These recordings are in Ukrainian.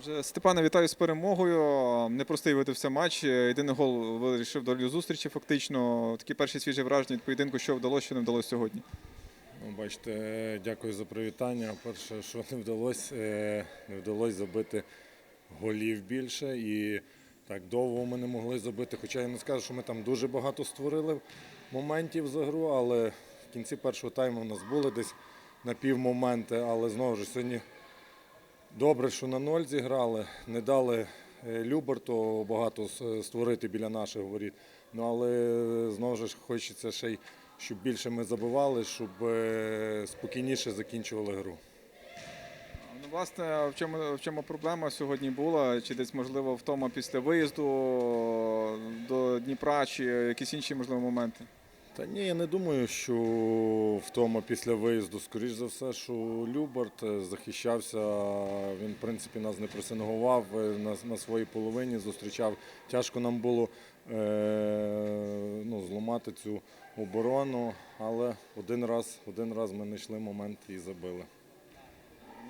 Отже, Степане, вітаю з перемогою. Непростий видався матч. Єдиний гол вирішив долю зустрічі. Фактично, такі перші свіжі враження від поєдинку, що вдалося, що не вдалося сьогодні. Ну, бачите, дякую за привітання. Перше, що не вдалося, е, не вдалося забити голів більше. І так довго ми не могли забити. Хоча я не скажу, що ми там дуже багато створили моментів за гру, але в кінці першого тайму у нас були десь на півмоменти. Але знову ж сьогодні добре, що на ноль зіграли, не дали е, Люберту багато створити біля наших воріт. Ну але знову ж хочеться ще й, щоб більше ми забивали, щоб е, спокійніше закінчували гру. Ну, власне, в чому, в чому проблема сьогодні була? Чи десь, можливо, втома після виїзду до Дніпра, чи якісь інші, можливо, моменти? Та ні, я не думаю, що втома після виїзду, скоріш за все, що Люберт е, захищався. Він, в принципі, нас не пресингував е, на, на своїй половині, зустрічав. Тяжко нам було е, ну, зламати цю оборону, але один раз, один раз ми знайшли момент і забили.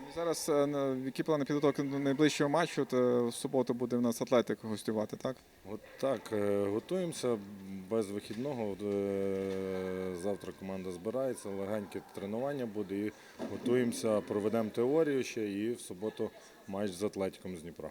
Ну, Зараз е, на- які плани підготовки до найближчого матчу? Е, в суботу буде в нас Атлетик гостювати, так? От так, готуємося без вихідного. Е, Завтра команда збирається, легеньке тренування буде і готуємося, проведемо теорію ще і в суботу матч з Атлетиком з Дніпра.